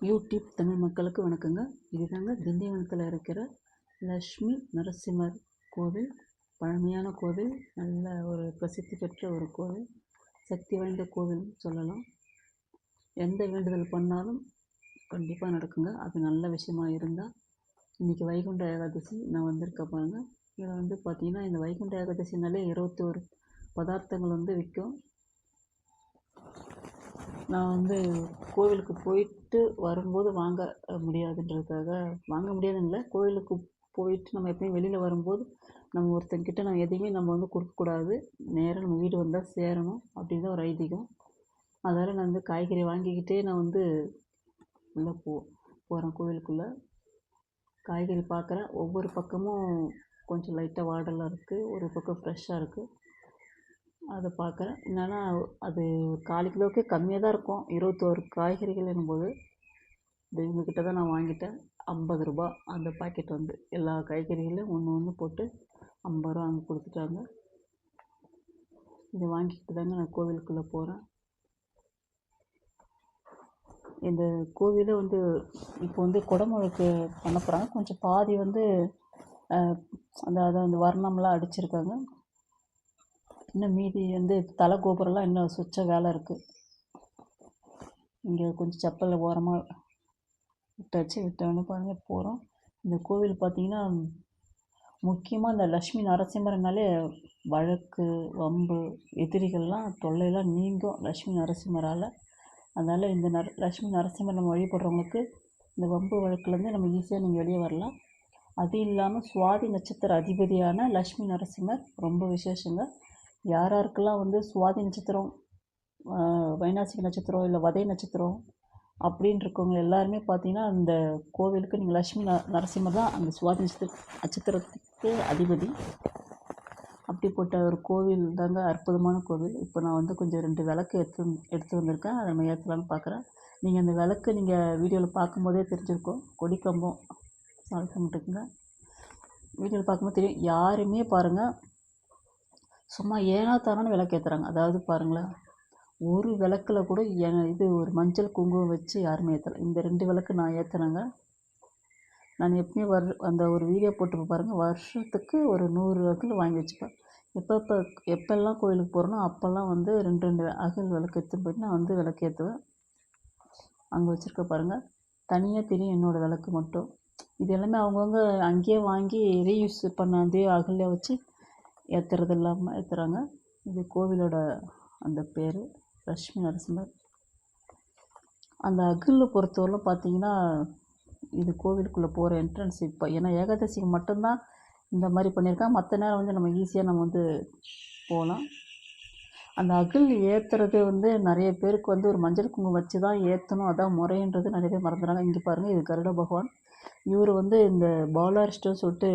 YouTube Tamil மக்களுக்கு வணக்கங்க. இதுதாங்க திண்டிவனத்தில் இருக்கிற லக்ஷ்மி நரசிம்மர் கோவில். பழமையான கோவில். நல்ல ஒரு பிரசித்தி பெற்ற ஒரு கோவில். சக்தி வாய்ந்த கோவில்னு சொல்லலாம். எந்த வேண்டுதல் பண்ணாலும் கண்டிப்பாக நடக்குங்க. அது நல்ல விஷயமா இருந்தால் இன்றைக்கி வைகுண்ட ஏகாதசி நான் வந்திருக்கேன் பாருங்கள் இதில் வந்து பார்த்திங்கன்னா இந்த வைகுண்ட ஏகாதசினாலே இருபத்தோரு பதார்த்தங்கள் வந்து விற்கும். நான் வந்து கோவிலுக்கு போயிட்டு வரும்போது வாங்க முடியாதுன்றதுக்காக வாங்க முடியாதுன்னு இல்லை கோவிலுக்கு போயிட்டு நம்ம எப்பயும் வெளியில் வரும்போது நம்ம ஒருத்தங்கிட்ட நம்ம எதையுமே நம்ம வந்து கொடுக்கக்கூடாது. நேராக நம்ம வீடு வந்தால் சேரணும். அப்படின்னு தான் ஒரு ஐதீகம். அதனால் நான் வந்து காய்கறி வாங்கிக்கிட்டே நான் வந்து உள்ளே போ போகிறேன் கோவிலுக்குள்ளே. காய்கறி பார்க்குறேன் ஒவ்வொரு பக்கமும் கொஞ்சம் லைட்டாக வாடலாக இருக்குது ஒரு பக்கம் ஃப்ரெஷ்ஷாக இருக்குது அதை பார்க்குறேன் என்னென்னா அது கால் கிலோவுக்கே கம்மியாக தான் இருக்கும். இருபத்தோரு காய்கறிகள் என்னும்போது இது இவங்கக்கிட்ட தான் நான் வாங்கிட்டேன். ஐம்பது ரூபா அந்த பாக்கெட் வந்து. எல்லா காய்கறிகளையும் ஒன்று ஒன்று போட்டு ஐம்பது ரூபா அங்கே கொடுத்துட்டாங்க. இதை வாங்கிக்கிட்டு தாங்க நான் கோவிலுக்குள்ளே போகிறேன் இந்த கோவிலை வந்து இப்போ வந்து குடமுழுக்கு பண்ண போகிறாங்க கொஞ்சம் பாதி வந்து அந்த அதை அந்த வர்ணம்லாம் அடிச்சிருக்காங்க. இன்னும் மீதி வந்து தலை கோபுரம்லாம் இன்னும் சுச்ச வேலை இருக்குது இங்கே கொஞ்சம் செப்பலில் ஓரமாக விட்டாச்சு விட்டோன்னு பாருங்கள் போகிறோம் இந்த கோவில் பார்த்திங்கன்னா முக்கியமாக இந்த லக்ஷ்மி நரசிம்மர்னாலே வழக்கு வம்பு எதிரிகள்லாம் தொல்லையெல்லாம் நீங்கும் லக்ஷ்மி நரசிம்மரால். அதனால் இந்த நர லக்ஷ்மி நரசிம்மர் நம்ம வழிபடுறவங்களுக்கு இந்த வம்பு வழக்குலேருந்து நம்ம ஈஸியாக நீங்கள் வெளியே வரலாம். அது இல்லாமல் சுவாதி நட்சத்திர அதிபதியான லக்ஷ்மி நரசிம்மர் ரொம்ப விசேஷங்க. யார் யாருக்கெல்லாம் வந்து சுவாதி நட்சத்திரம் வைனாசிக நட்சத்திரம் இல்லை வதை நட்சத்திரம் அப்படின்னு இருக்கவங்க எல்லாருமே பார்த்தீங்கன்னா அந்த கோவிலுக்கு நீங்கள் லக்ஷ்மி ந நரசிம்மர் தான் அந்த சுவாதி நட்சத்திர நட்சத்திரத்துக்கு அதிபதி. அப்படிப்பட்ட ஒரு கோவில் தாங்க அற்புதமான கோவில். இப்போ நான் வந்து கொஞ்சம் ரெண்டு விளக்கு எடுத்து எடுத்து வந்திருக்கேன். அதை நம்ம ஏற்றலான்னு பார்க்குறேன் நீங்கள் அந்த விளக்கு நீங்கள் வீடியோவில் பார்க்கும்போதே தெரிஞ்சிருக்கோம். கொடிக்கம்பம் சால்ட் பண்ணிட்டுருக்குங்க வீடியோவில் பார்க்கும்போது தெரியும். யாருமே பாருங்கள் சும்மா ஏனா தானே விளக்கு ஏற்றுறாங்க அதாவது பாருங்களேன் ஒரு விளக்கில் கூட இது ஒரு மஞ்சள் குங்குமம் வச்சு யாருமே ஏற்றலை இந்த ரெண்டு விளக்கு நான் ஏற்றினேங்க நான் எப்பயும் வர் அந்த ஒரு வீடியோ போட்டு பாருங்கள் வருஷத்துக்கு ஒரு நூறு அகல் வாங்கி வச்சுப்பேன். எப்பப்போ எப்பெல்லாம் எப்போல்லாம் கோயிலுக்கு போகிறனோ அப்போல்லாம் வந்து ரெண்டு ரெண்டு அகல் விளக்கு எடுத்துன்னு போயிட்டு நான் வந்து விளக்கு ஏற்றுவேன் அங்கே வச்சுருக்க பாருங்கள் தனியாக தெரியும் என்னோடய விளக்கு மட்டும். இது எல்லாமே அவங்கவுங்க அங்கேயே வாங்கி ரீயூஸ் பண்ண அதே அகலில் வச்சு ஏற்றுறது இல்லாமல் ஏற்றுறாங்க இது கோவிலோட அந்த பேர் லட்சுமி நரசிம்மர். அந்த அகில் பொறுத்தவரையிலும் பார்த்தீங்கன்னா இது கோவிலுக்குள்ளே போகிற என்ட்ரன்ஸ் இப்போ ஏன்னா ஏகாதசிக்கு மட்டும்தான் இந்த மாதிரி பண்ணியிருக்காங்க. மற்ற நேரம் வந்து நம்ம ஈஸியாக நம்ம வந்து போகலாம் அந்த அகில் ஏற்றுறது வந்து நிறைய பேருக்கு வந்து ஒரு மஞ்சள் குங்குமம் வச்சு தான் ஏற்றணும் அதான் முறைன்றது நிறைய பேர் மறந்துடுறாங்க. இங்கே பாருங்கள் இது கருட பகவான். இவர் வந்து இந்த பாலாரிஸ்டர் சொல்லிட்டு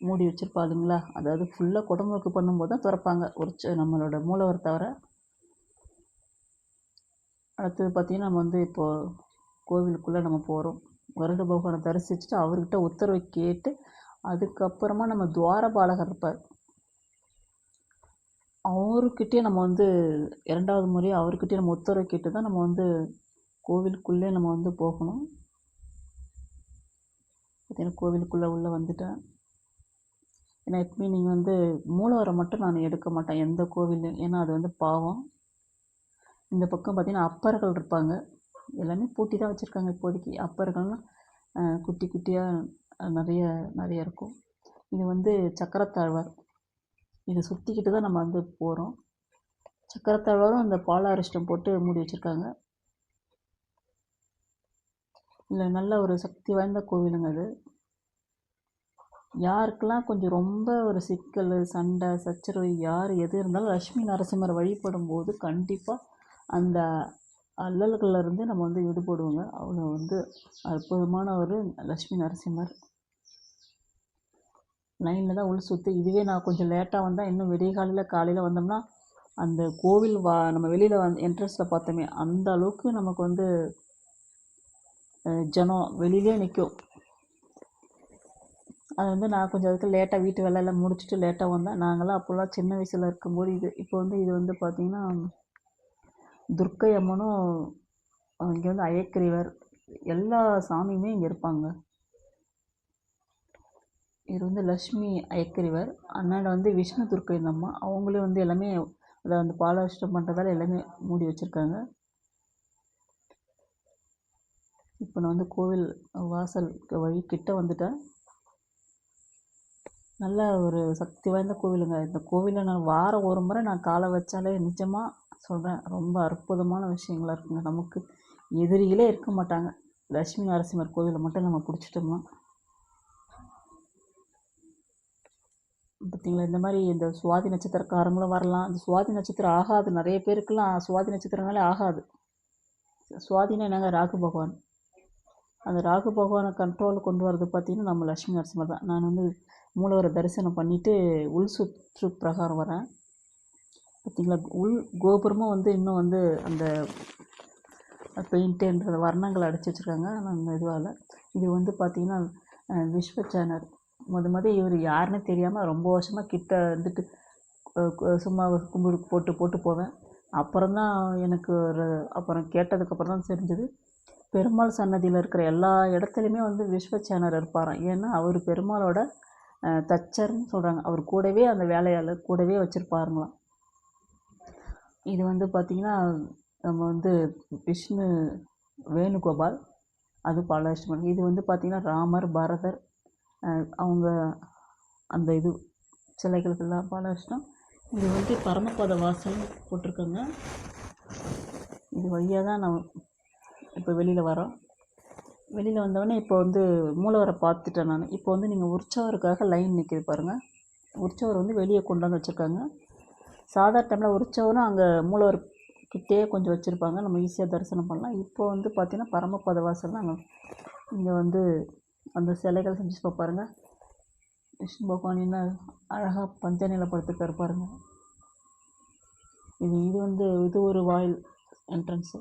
மூடி வச்சுருப்பாளுங்களா அதாவது ஃபுல்லாக குடமுழுக்கு பண்ணும்போது தான் திறப்பாங்க. ஒரு நம்மளோட மூலவர் தவிர. அடுத்தது பார்த்திங்கன்னா நம்ம வந்து இப்போது கோவிலுக்குள்ளே நம்ம போகிறோம் வருட பகவானை தரிசிச்சுட்டு அவர்கிட்ட உத்தரவை கேட்டு அதுக்கப்புறமா நம்ம துவாரபாலகர் இருப்பார். அவர்கிட்டே நம்ம வந்து இரண்டாவது முறையாக அவர்கிட்டே நம்ம உத்தரவை கேட்டு தான் நம்ம வந்து கோவிலுக்குள்ளே நம்ம வந்து போகணும். பார்த்தீங்கன்னா கோவிலுக்குள்ளே உள்ளே வந்துட்டேன். ஏன்னா எப்பவுமே மீனிங் வந்து மூலவரை மட்டும் நான் எடுக்க மாட்டேன். எந்த கோவில்லையும் ஏன்னா அது வந்து பாவம். இந்த பக்கம் பார்த்திங்கன்னா அப்பர்கள் இருப்பாங்க. எல்லாமே பூட்டி தான் வச்சுருக்காங்க இப்போதைக்கு. அப்பர்கள்னால் குட்டி குட்டியாக நிறைய நிறைய இருக்கும். இது வந்து சக்கரத்தாழ்வார். இதை சுற்றிக்கிட்டு தான் நம்ம வந்து போகிறோம் சக்கரத்தாழ்வாரும் அந்த பாலாரிஷ்டம் போட்டு மூடி வச்சுருக்காங்க. இல்லை நல்ல ஒரு சக்தி வாய்ந்த கோவிலுங்க அது. யாருக்கெல்லாம் கொஞ்சம் ரொம்ப ஒரு சிக்கல் சண்டை சச்சரவு யார் எது இருந்தாலும் லக்ஷ்மி நரசிம்மர் வழிபடும் போது கண்டிப்பாக அந்த அல்லல்கள்லேருந்து நம்ம வந்து விடுபடுவோங்க அவ்வளோ வந்து அற்புதமான ஒரு லக்ஷ்மி நரசிம்மர். லைனில் தான் உள்ள சுற்றி இதுவே நான் கொஞ்சம் லேட்டாக வந்தால் இன்னும் விடிய காலையில் காலையில் வந்தோம்னா அந்த கோவில் வா நம்ம வெளியில் வந்து என்ட்ரன்ஸில் பார்த்தோமே அந்த அளவுக்கு நமக்கு வந்து ஜனம் வெளியிலே நிற்கும் அது வந்து நான் கொஞ்சம் அதுக்கு லேட்டாக வீட்டு வேலையெல்லாம் முடிச்சுட்டு லேட்டாக வந்தேன். நாங்களாம் அப்போல்லாம் சின்ன வயசில் இருக்கும்போது இது இப்போ வந்து இது வந்து பார்த்திங்கன்னா துர்க்கை அம்மனும் இங்கே வந்து அயக்கிரிவர் எல்லா சாமியுமே இங்கே இருப்பாங்க. இவர் வந்து லக்ஷ்மி ஐயக்கரிவர் அண்ணாண்ட வந்து விஷ்ணு துர்க்கை இந்த அம்மா. அவங்களே வந்து எல்லாமே அதை வந்து பாலாஷ்டம் பண்ணுறதால எல்லாமே மூடி வச்சுருக்காங்க. இப்போ நான் வந்து கோவில் வாசல் வழி கிட்ட வந்துட்டேன். நல்ல ஒரு சக்தி வாய்ந்த கோவிலுங்க. இந்த கோவிலை நான் வாரம் ஒரு முறை நான் காலை வச்சாலே நிஜமாக சொல்கிறேன் ரொம்ப அற்புதமான விஷயங்களா இருக்குங்க. நமக்கு எதிரிகளே இருக்க மாட்டாங்க. லட்சுமி நரசிம்மர் கோவிலை மட்டும் நம்ம பிடிச்சிட்டோம்னா. பார்த்தீங்களா இந்த மாதிரி இந்த சுவாதி நட்சத்திரக்காரங்களும் வரலாம். இந்த சுவாதி நட்சத்திரம் ஆகாது. நிறைய பேருக்கெல்லாம் சுவாதி நட்சத்திரங்களே ஆகாது. சுவாதினா என்னங்க? ராகு பகவான். அந்த ராகு பகவானை கண்ட்ரோல் கொண்டு வரது பார்த்திங்கன்னா நம்ம லட்சுமி நரசிம்மர் தான். நான் வந்து மூலவரை தரிசனம் பண்ணிவிட்டு உள் சுற்று பிரகாரம் வரேன். பார்த்திங்களா? உள் கோபுரமும் வந்து இன்னும் வந்து அந்த பெயிண்ட்டுன்ற வர்ணங்கள் அடித்து வச்சுருக்காங்க. ஆனால் இதுவால் இது வந்து பார்த்திங்கன்னா அஹ், விஸ்வ சேனர் முத முத இவர் யாருன்னு தெரியாமல் ரொம்ப வருஷமாக கிட்ட வந்துட்டு சும்மா கும்பிடு போட்டு போட்டு போவேன். அப்புறம்தான் எனக்கு ஒரு அப்புறம் கேட்டதுக்கப்புறம் தான் தெரிஞ்சது. பெருமாள் சன்னதியில் இருக்கிற எல்லா இடத்துலையுமே வந்து விஸ்வ சேனர் இருப்பாராம். ஏன்னா அவர் பெருமாளோட தச்சர்னு சொல்கிறாங்க அவர் கூடவே அந்த வேலையாளர் கூடவே வச்சுருப்பாருங்களாம். இது வந்து பார்த்திங்கன்னா நம்ம வந்து விஷ்ணு வேணுகோபால் அது பாலாஷ்டமன் இது வந்து பார்த்திங்கன்னா ராமர் பரதர் அவங்க அந்த இது சிலைகளுக்கெல்லாம் பாலாஷ்டம் இது வந்து பரமபத வாசல் போட்டிருக்காங்க. இது வழியாக தான் நான் இப்போ வெளியில் வரோம் வெளியில் வந்தோடனே இப்போ வந்து மூலவரை பார்த்துட்டேன் நான். இப்போ வந்து நீங்கள் உற்சவருக்காக லைன் நிற்கிது பாருங்கள் உற்சவர் வந்து வெளியே கொண்டு வந்து வச்சுருக்காங்க. சாதாரண டைமில் உற்சவரும் அங்கே மூலவர் கிட்டே கொஞ்சம் வச்சுருப்பாங்க. நம்ம ஈஸியாக தரிசனம் பண்ணலாம். இப்போ வந்து பார்த்திங்கன்னா பரமபத வாசல் தான் இங்கே வந்து அந்த சிலைகள் செஞ்சு பாருங்க. விஷ்ணு பகவான் என்ன அழகாக பஞ்ச நிலப்படுத்திருக்காரு பாருங்க. இது இது வந்து இது ஒரு வாயில் என்ட்ரன்ஸு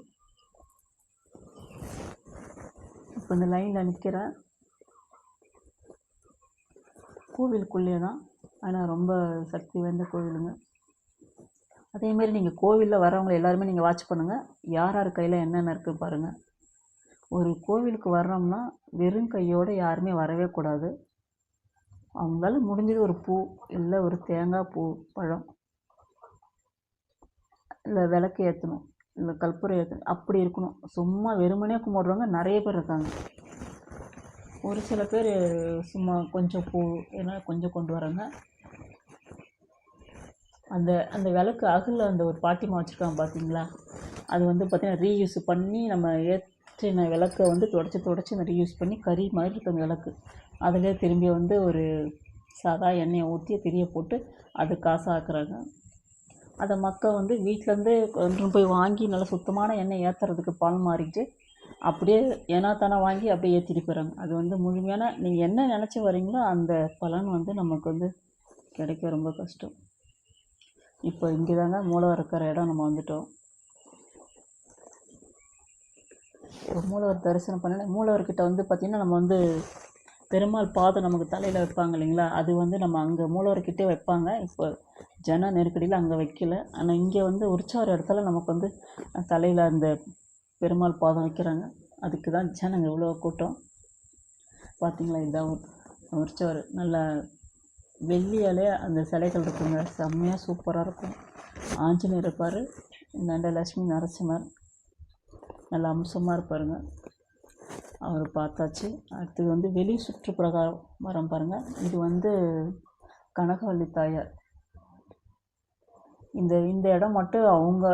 இப்போ இந்த லைனில் நிற்கிறேன் கோவிலுக்குள்ளே தான் ஆனால் ரொம்ப சக்தி வாய்ந்த கோவிலுங்க. அதேமாரி நீங்கள் கோவிலில் வரவங்க எல்லாருமே நீங்கள் வாட்ச் பண்ணுங்கள் யார் யார் கையில் என்னென்ன இருக்குது பாருங்கள் ஒரு கோவிலுக்கு வர்றோம்னா வெறும் கையோடு யாருமே வரவே கூடாது. அவங்களால முடிஞ்சது ஒரு பூ இல்லை ஒரு தேங்காய் பூ பழம் இல்லை விளக்கு ஏற்றணும் இந்த கற்பூரம் அப்படி இருக்கணும். சும்மா வெறுமனே கும்பிடுறவங்க நிறைய பேர் இருக்காங்க. ஒரு சில பேர் சும்மா கொஞ்சம் பூ ஏன்னா கொஞ்சம் கொண்டு வராங்க. அந்த அந்த விளக்கு அகலில் அந்த ஒரு பாட்டிமா வச்சுருக்காங்க பார்த்தீங்களா அது வந்து பார்த்திங்கன்னா ரீயூஸ் பண்ணி நம்ம ஏற்றின விளக்கை வந்து தொடச்சி தொடச்சி அந்த ரீயூஸ் பண்ணி கறி மாதிரி இருக்கும் அந்த விளக்கு. அதிலே திரும்பி வந்து ஒரு சாதா எண்ணெயை ஊற்றி திரிய போட்டு அது காசாக்குறாங்க. அதை மக்கள் வந்து வீட்டிலேருந்து கொண்டு போய் வாங்கி நல்லா சுத்தமான எண்ணெய் ஏற்றுறதுக்கு பால் மாறிட்டு அப்படியே ஏனா வாங்கி அப்படியே ஏற்றிட்டு போகிறாங்க அது வந்து முழுமையான நீங்கள் என்ன நினச்சி வரீங்களோ அந்த பலன் வந்து நமக்கு வந்து கிடைக்க ரொம்ப கஷ்டம். இப்போ இங்கே தாங்க மூளை இருக்கிற இடம் நம்ம வந்துட்டோம். ஒரு மூலவர் தரிசனம் பண்ண மூலவர்கிட்ட வந்து பார்த்திங்கன்னா நம்ம வந்து பெருமாள் பாதம் நமக்கு தலையில் வைப்பாங்க இல்லைங்களா? அது வந்து நம்ம அங்கே மூலவர்கிட்டே வைப்பாங்க. இப்போ ஜன நெருக்கடியில் அங்கே வைக்கல. ஆனால் இங்கே வந்து உற்சவர் இடத்துல நமக்கு வந்து தலையில் அந்த பெருமாள் பாதம் வைக்கிறாங்க. அதுக்கு தான் ஜனங்க இவ்வளோ கூட்டம். பார்த்தீங்களா இதுதான் உற்சவர் நல்லா வெள்ளியாலே அந்த சிலைகள் இருக்குங்க. செம்மையாக சூப்பராக இருக்கும். ஆஞ்சநேயர் இருப்பார். இந்தாண்ட லட்சுமி நரசிம்மர். நல்ல அம்சமாக இருப்பாருங்க. அவர் பார்த்தாச்சு. அடுத்தது வந்து வெளி சுற்று பிரகாரம் மரம் பாருங்கள் இது வந்து கனகவள்ளி தாயார். இந்த இந்த இடம் மட்டும் அவங்க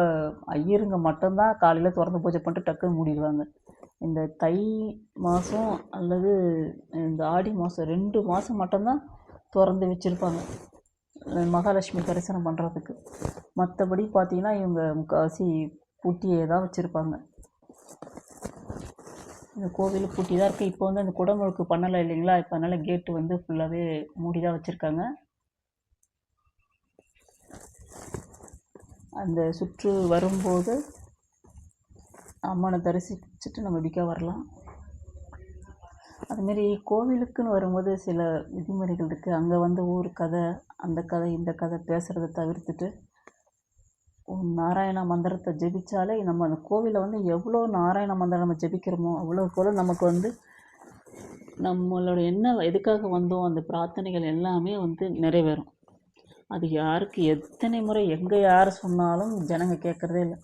ஐயருங்க மட்டும்தான் காலையில் திறந்து பூஜை பண்ணிட்டு டக்குன்னு மூடிடுவாங்க. இந்த தை மாதம் அல்லது இந்த ஆடி மாதம் ரெண்டு மாதம் மட்டும்தான் திறந்து வச்சுருப்பாங்க. மகாலட்சுமி தரிசனம் பண்ணுறதுக்கு மற்றபடி பார்த்திங்கன்னா இவங்க முக்கால்வாசி பூட்டியே தான் வச்சுருப்பாங்க. இந்த கோவில் பூட்டி தான் இருக்குது இப்போ வந்து அந்த குடமுழுக்கு பண்ணலை இல்லைங்களா? இப்போ அதனால் கேட்டு வந்து ஃபுல்லாகவே மூடி தான் வச்சுருக்காங்க. அந்த சுற்று வரும்போது அம்மனை தரிசிச்சுட்டு நம்ம இப்படிக்கா வரலாம். அதுமாரி கோவிலுக்குன்னு வரும்போது சில விதிமுறைகள் இருக்குது அங்கே வந்து ஊர் கதை அந்த கதை இந்த கதை பேசுகிறத தவிர்த்துட்டு ஓம் நாராயண மந்திரத்தை ஜெபிச்சாலே நம்ம அந்த கோவிலில் வந்து எவ்வளோ நாராயண மந்திரம் நம்ம ஜெபிக்கிறோமோ அவ்வளோக்கு அவ்வளோ நமக்கு வந்து நம்மளோட என்ன எதுக்காக வந்தோம் அந்த பிரார்த்தனைகள் எல்லாமே வந்து நிறைவேறும். அது யாருக்கு எத்தனை முறை எங்கே யார் சொன்னாலும் ஜனங்க கேட்குறதே இல்லை.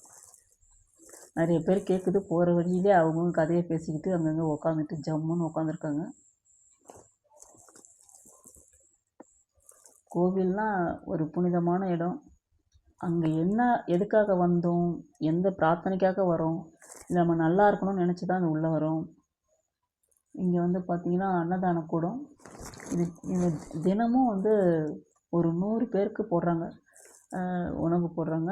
நிறைய பேர் கேட்குது போகிற வழியிலே அவங்கவுங்க கதையை பேசிக்கிட்டு அங்கங்கே உக்காந்துட்டு ஜம்முன்னு உட்காந்துருக்காங்க கோவில்னால் ஒரு புனிதமான இடம். அங்கே என்ன எதுக்காக வந்தோம் எந்த பிரார்த்தனைக்காக வரோம் இல்லை நம்ம நல்லா இருக்கணும்னு நினச்சி தான் அது உள்ளே வரோம். இங்கே வந்து பார்த்திங்கன்னா அன்னதான கூடம். இது இது தினமும் வந்து ஒரு நூறு பேருக்கு போடுறாங்க. உணவு போடுறாங்க.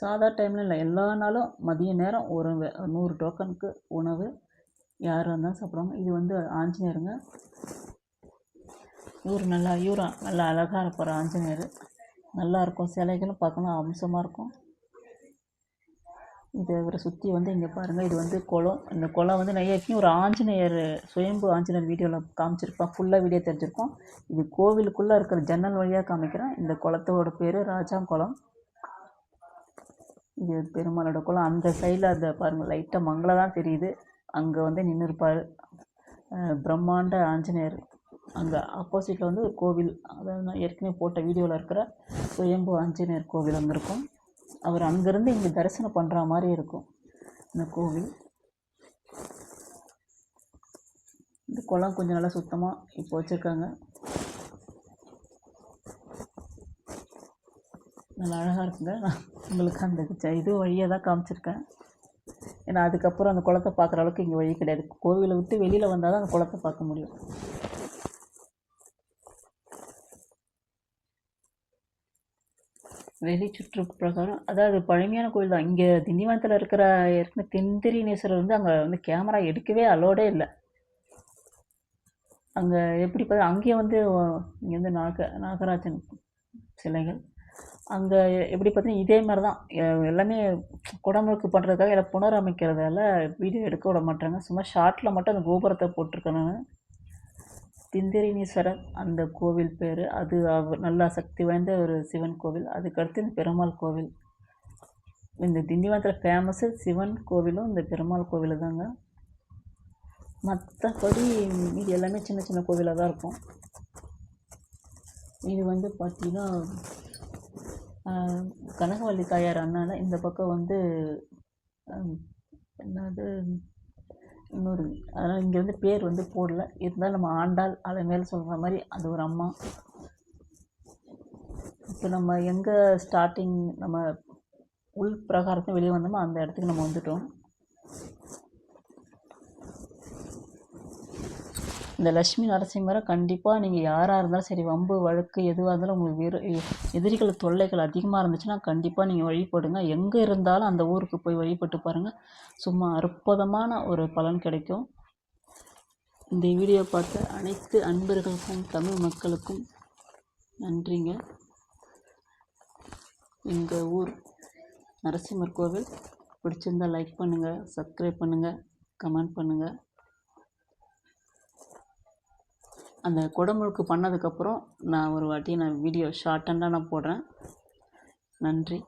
சாதா டைமில் இல்லை எல்லா நாளும் மதிய நேரம் ஒரு நூறு டோக்கனுக்கு உணவு. யார் இருந்தாலும் சாப்பிடுவாங்க. இது வந்து ஆஞ்சநேயருங்க. இவர் நல்லா இவரும் நல்லா அழகாக இருப்பார் ஆஞ்சநேயர். நல்லா இருக்கும் சிலைகளும் பார்க்கணும். அம்சமாக இருக்கும். இது இவரை சுற்றி வந்து இங்கே பாருங்கள் இது வந்து குளம். இந்த குளம் வந்து நான் ஏற்கனவே ஒரு ஆஞ்சநேயர் சுயம்பு ஆஞ்சநேயர் வீடியோவில் காமிச்சிருப்பேன் ஃபுல்லாக வீடியோ தெரிஞ்சிருக்கோம். இது கோவிலுக்குள்ளே இருக்கிற ஜன்னல் வழியாக காமிக்கிறேன். இந்த குளத்தோட பேர் ராஜாங்குளம். இது பெருமாளோட குளம். அந்த சைடில் அந்த பாருங்கள் லைட்டாக மங்கள தான் தெரியுது. அங்கே வந்து நின்று இருப்பார் பிரம்மாண்ட ஆஞ்சநேயர். அங்கே ஆப்போசிட்டில் வந்து ஒரு கோவில். அதாவது நான் ஏற்கனவே போட்ட வீடியோவில் இருக்கிற சுயம்பு ஆஞ்சநேயர் கோவில் அங்கே இருக்கும். அவர் அங்கேருந்து இங்கே தரிசனம் பண்ணுற மாதிரி இருக்கும். இந்த கோவில். இந்த குளம் கொஞ்சம் நல்லா சுத்தமாக இப்போ வச்சுருக்காங்க. நல்லா அழகாக இருக்குங்க. நான் உங்களுக்கு அந்த இது வழியாக தான் காமிச்சிருக்கேன். ஏன்னா அதுக்கப்புறம் அந்த குளத்தை பார்க்குற அளவுக்கு இங்கே வழி கிடையாது. கோவிலை விட்டு வெளியில் வந்தால் தான் அந்த குளத்தை பார்க்க முடியும். வெளி சுற்று பிரகாரம் அதாவது பழமையான கோயில் தான். இங்கே திண்டிவனத்தில் இருக்கிற இருக்கிற தென்திரிநேஸ்வரர் வந்து அங்கே வந்து கேமரா எடுக்கவே அலோடே இல்லை. அங்கே எப்படி பார்த்தா அங்கேயே வந்து இங்கே வந்து நாக நாகராஜன் சிலைகள். அங்கே எப்படி பார்த்தீங்கன்னா இதே மாதிரி தான் எல்லாமே குடமுழுக்கு பண்ணுறதுக்காக எல்லாம் புனரமைக்கிறதால வீடியோ எடுக்க விட மாட்டாங்க சும்மா ஷார்ட்டில் மட்டும் அந்த கோபுரத்தை போட்டிருக்கேன் நான். திந்திரினீஸ்வரர் அந்த கோவில் பேர். அது அவ நல்லா சக்தி வாய்ந்த ஒரு சிவன் கோவில். அதுக்கடுத்து இந்த பெருமாள் கோவில். இந்த திண்டிவனத்தில் ஃபேமஸ்ஸு சிவன் கோவிலும் இந்த பெருமாள் கோவில் தாங்க. மற்றபடி இது எல்லாமே சின்ன சின்ன கோவிலாக தான் இருக்கும். இது வந்து பார்த்தீங்கன்னா கனகவல்லி கனகவள்ளி தாயார் அண்ணால இந்த பக்கம் வந்து என்னது? இன்னொரு அதனால் இங்கே வந்து பேர் வந்து போடல. இருந்தாலும் நம்ம ஆண்டாள் அதை மேலே சொல்கிற மாதிரி அது ஒரு அம்மா. இப்போ நம்ம எங்கே ஸ்டார்டிங் நம்ம உள் பிரகாரத்தை வெளியே வந்தோமோ அந்த இடத்துக்கு நம்ம வந்துட்டோம். இந்த லட்சுமி நரசிம்மரை கண்டிப்பாக நீங்கள் யாராக இருந்தாலும் சரி வம்பு வழக்கு எதுவாக இருந்தாலும் உங்களுக்கு வெறு எதிரிகள் தொல்லைகள் அதிகமாக இருந்துச்சுன்னா கண்டிப்பாக நீங்கள் வழிபடுங்க எங்கே இருந்தாலும் அந்த ஊருக்கு போய் வழிபட்டு பாருங்கள் சும்மா அற்புதமான ஒரு பலன் கிடைக்கும். இந்த வீடியோ பார்த்த அனைத்து அன்பர்களுக்கும் தமிழ் மக்களுக்கும் நன்றிங்க. எங்கள் ஊர் நரசிம்மர் கோவில் பிடிச்சிருந்தா லைக் பண்ணுங்கள் சப்ஸ்கிரைப் பண்ணுங்கள் கமெண்ட் பண்ணுங்கள் அந்த குடமுழுக்கு பண்ணதுக்கப்புறம் நான் ஒரு வாட்டி நான் வீடியோ ஷார்ட் அண்டாக நான் போடுறேன். நன்றி.